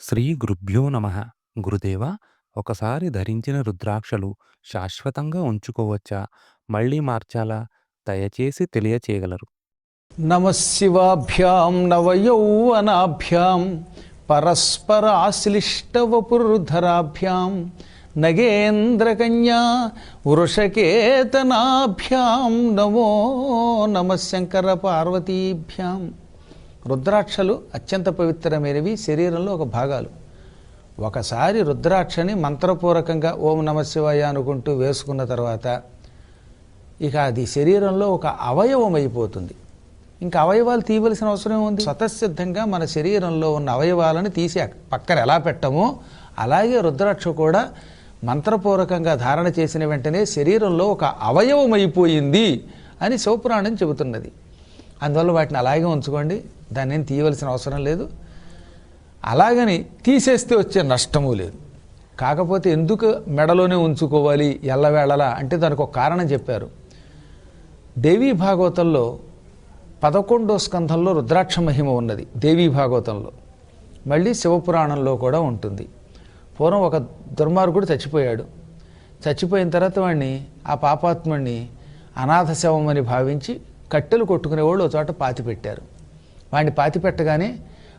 శ్రీ గురుభ్యో నమ. గురుదేవ ఒకసారి ధరించిన రుద్రాక్షలు శాశ్వతంగా ఉంచుకోవచ్చా? మళ్ళీ మార్చాలా? దయచేసి తెలియచేయగలరు. నమశివాభ్యాం నవయౌవనాభ్యాం పరస్పరాశ్లిష్టవపుర్ధరాభ్యాం నగేంద్రకన్యా వృషకేతనాభ్యాం నమో నమ శంకర పార్వతీభ్యాం రుద్రాక్షలు అత్యంత పవిత్రమైనవి శరీరంలో ఒక భాగాలు. ఒకసారి రుద్రాక్షని మంత్రపూర్వకంగా ఓం నమశివాయ అనుకుంటూ వేసుకున్న తర్వాత ఇక అది శరీరంలో ఒక అవయవం అయిపోతుంది ఇంకా అవయవాలు తీయవలసిన అవసరం ఉంది స్వతసిద్ధంగా మన శరీరంలో ఉన్న అవయవాలను తీసి పక్కన ఎలా పెట్టమో అలాగే రుద్రాక్ష కూడా మంత్రపూర్వకంగా ధారణ చేసిన వెంటనే శరీరంలో ఒక అవయవం అయిపోయింది అని శివపురాణం చెబుతున్నది. అందువల్ల వాటిని అలాగే ఉంచుకోండి. దాన్ని ఏం తీయవలసిన అవసరం లేదు. అలాగని తీసేస్తే వచ్చే నష్టము లేదు. కాకపోతే ఎందుకు మెడలోనే ఉంచుకోవాలి ఎల్లవేళలా అంటే దానికి ఒక కారణం చెప్పారు. దేవీ భాగవతంలో పదకొండో స్కంధంలో రుద్రాక్ష మహిమ ఉన్నది దేవీ భాగవతంలో. మళ్ళీ శివపురాణంలో కూడా ఉంటుంది. పూర్వం ఒక దుర్మార్గుడు చచ్చిపోయాడు. చచ్చిపోయిన తర్వాత వాడిని ఆ పాపాత్ముడిని అనాథ శవం అని భావించి కట్టెలు కొట్టుకునేవాళ్ళు ఒక చోట పాతి పెట్టారు. వాడిని పాతి పెట్టగానే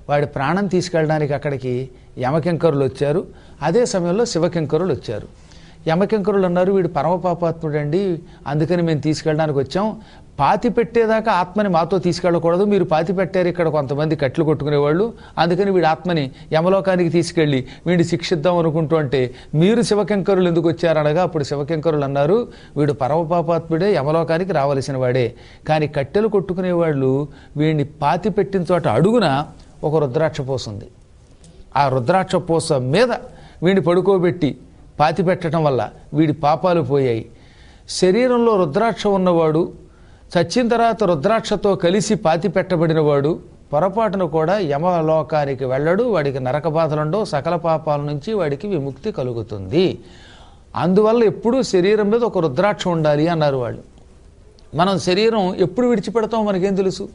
వాడి ప్రాణం తీసుకెళ్ళడానికి అక్కడికి యమకింకరులు వచ్చారు. అదే సమయంలో శివకింకరులు వచ్చారు. యమకింకరులు అన్నారు వీడు పరమపాపాత్ముడు అండి అందుకని మేము తీసుకెళ్ళడానికి వచ్చాం. పాతి పెట్టేదాకా ఆత్మని మాతో తీసుకెళ్ళకూడదు. మీరు పాతి పెట్టారు ఇక్కడ కొంతమంది కట్లు కొట్టుకునేవాళ్ళు. అందుకని వీడి ఆత్మని యమలోకానికి తీసుకెళ్ళి వీడిని శిక్షిద్దాం అనుకుంటూ అంటే మీరు శివకింకరులు ఎందుకు వచ్చారనగా అప్పుడు శివకింకరులు అన్నారు వీడు పరమపాపాత్ముడే యమలోకానికి రావలసిన వాడే. కానీ కట్టెలు కొట్టుకునేవాళ్ళు వీడిని పాతి పెట్టిన చోట అడుగున ఒక రుద్రాక్ష పోసుంది. ఆ రుద్రాక్ష పూస మీద వీడిని పడుకోబెట్టి పాతి పెట్టడం వల్ల వీడి పాపాలు పోయాయి. శరీరంలో రుద్రాక్ష ఉన్నవాడు చచ్చిన తర్వాత రుద్రాక్షతో కలిసి పాతి పెట్టబడినవాడు పొరపాటున కూడా యమలోకానికి వెళ్ళడు వాడికి నరక బాధలుండవు సకల పాపాల నుంచి వాడికి విముక్తి కలుగుతుంది. అందువల్ల ఎప్పుడూ శరీరం మీద ఒక రుద్రాక్ష ఉండాలి అన్నారు వాళ్ళు. మనం శరీరం ఎప్పుడు విడిచిపెడతామో మనకేం తెలుసు?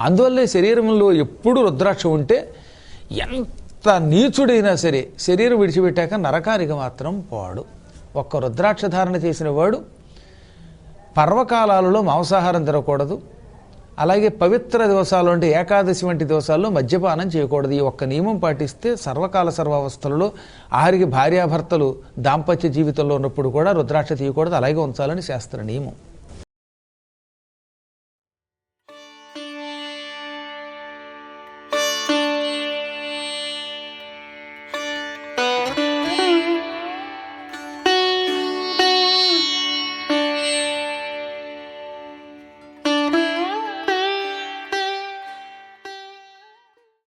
అందువల్లే శరీరంలో ఎప్పుడు రుద్రాక్ష ఉంటే ఎంత నీచుడైనా సరే శరీరం విడిచిపెట్టాక నరకానికి మాత్రం పోడు. ఒక్క రుద్రాక్ష ధారణ చేసిన వాడు పర్వకాలాలలో మాంసాహారం తినకూడదు. అలాగే పవిత్ర దివసాలు అంటే ఏకాదశి వంటి దివసాల్లో మద్యపానం చేయకూడదు. ఈ ఒక్క నియమం పాటిస్తే సర్వకాల సర్వావస్థలలో ఆఖరికి భార్యాభర్తలు దాంపత్య జీవితంలో ఉన్నప్పుడు కూడా రుద్రాక్ష తీయకూడదు. అలాగే ఉంచాలని శాస్త్ర నియమం.